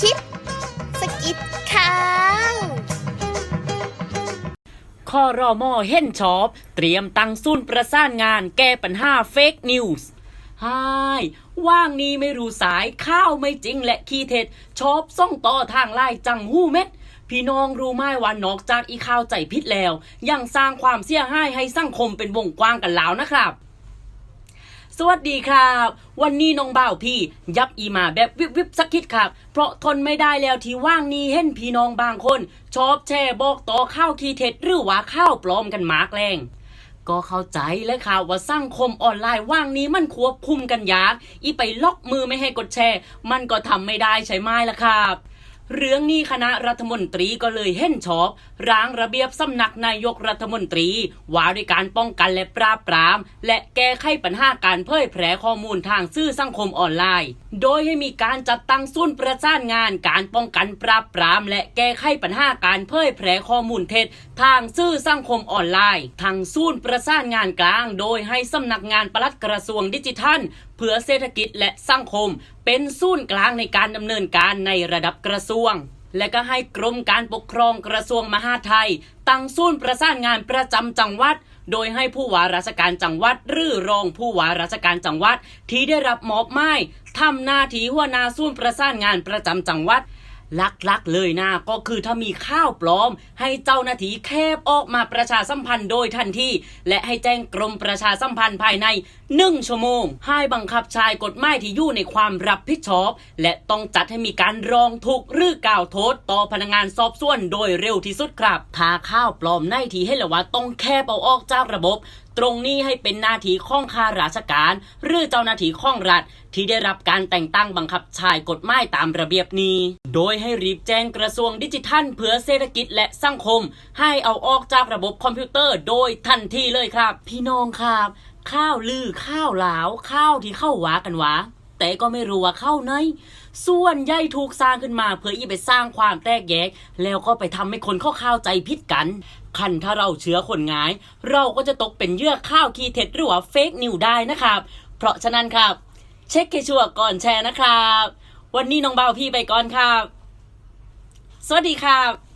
คิดสกิดข่าวคอรอมอเห็นชอบ เตรียมตั้งศูนย์ประสานงานแก้ปัญหาเฟกนิวส์ไฮว่างนี้ไม่รู้สายข้าวไม่จริงและขี้เท็จชอบส่งต่อทางไล่จังหู้เม็ด พี่น้องรู้ไหมว่านอกจากอีข้าวใจพิษแล้ว ยังสร้างความเสียหายให้สังคมเป็นวงกว้างกันแล้วนะครับ สวัสดีครับ วันนี้น้องบ่าวพี่ ยับอีมาแบบวิบวิบสักคิดครับ เพราะทนไม่ได้แล้วที่ว่างนี้เห็นพี่น้องบางคน ชอบแช่บอกต่อข้าวคีเท็จหรือว่าข้าวปลอมกันมากแรงก็เข้าใจเลยค่ะว่าสังคมออนไลน์ว่างนี้มันควบคุมกันยาก อีไปล็อกมือไม่ให้กดแชร์ มันก็ทำไม่ได้ใช่ไหมล่ะครับ เรื่องนี้คณะรัฐมนตรีก็เลยเห็นชอบร่างระเบียบสำนักนายกรัฐมนตรี ว่าด้วยการป้องกันและปราบปราม และแก้ไขปัญหาการเผยแพร่ข้อมูลทางสื่อสังคมออนไลน์ โดยให้มีการจัดตั้งศูนย์ประสานงานการป้องกันปราบปราม และแก้ไขปัญหาการเผยแพร่ข้อมูลเท็จ ทางสื่อสังคมออนไลน์ทางศูนย์ประสานงานกลาง โดยให้สำนักงานปลัดกระทรวงดิจิทัล พื่อเศรษฐกิจและสังคม เป็นศูนย์กลางในการดำเนินการในระดับกระทรวง และก็ให้กรมการปกครองกระทรวงมหาดไทย ตั้งศูนย์ประสานงานประจำจังหวัดโดยให้ผู้ว่าราชการจังหวัด หรือรองผู้ว่าราชการจังหวัด ที่ได้รับมอบหมายทำหน้าที่หัวหน้าศูนย์ประสานงานประจำจังหวัด ลักๆเลยนะก็คือถ้ามีข้าวปลอม ให้เจ้าหน้าที่แคบออกมาประชาสัมพันธ์โดยทันทีและให้แจ้งกรมประชาสัมพันธ์ภายในหนึ่งชั่วโมง ให้บังคับใช้กฎหมายที่อยู่ในความรับผิดชอบ และต้องจัดให้มีการรองทุกหรือกล่าวโทษ ต่อพนักงานสอบสวนโดยเร็วที่สุดครับถ้าข้าวปลอมในทีให้ละว่าต้องแคบเอาออกจากระบบ ตรงนี้ให้เป็นหน้าที่ของข้าราชการ หรือเจ้าหน้าที่ของรัฐ ที่ได้รับการแต่งตั้งบังคับใช้กฎหมายตามระเบียบนี้ โดยให้รีบแจ้งกระทรวงดิจิทัล เพื่อเศรษฐกิจและสังคม ให้เอาออกจากระบบคอมพิวเตอร์โดยทันทีเลยครับ พี่น้องครับ ข้าวลือข้าวหลาว ข้าวที่เข้าหวากันวา แต่ก็ไม่รู้ว่าเข้าไหนส่วนใหญ่ถูกสร้างขึ้นมาเพื่ออีไปสร้างความแตกแยก แล้วก็ไปทำให้คนเข้าข้าวใจผิดกันคันถ้าเราเชื้อคนง่าย เราก็จะตกเป็นเยื่อข้าวคีเท็จหรือว่าเฟกนิวได้นะครับ เพราะฉะนั้นครับ เช็คให้ชัวก่อนแชร์นะครับ วันนี้น้องเบาพี่ไปก่อนครับ สวัสดีครับ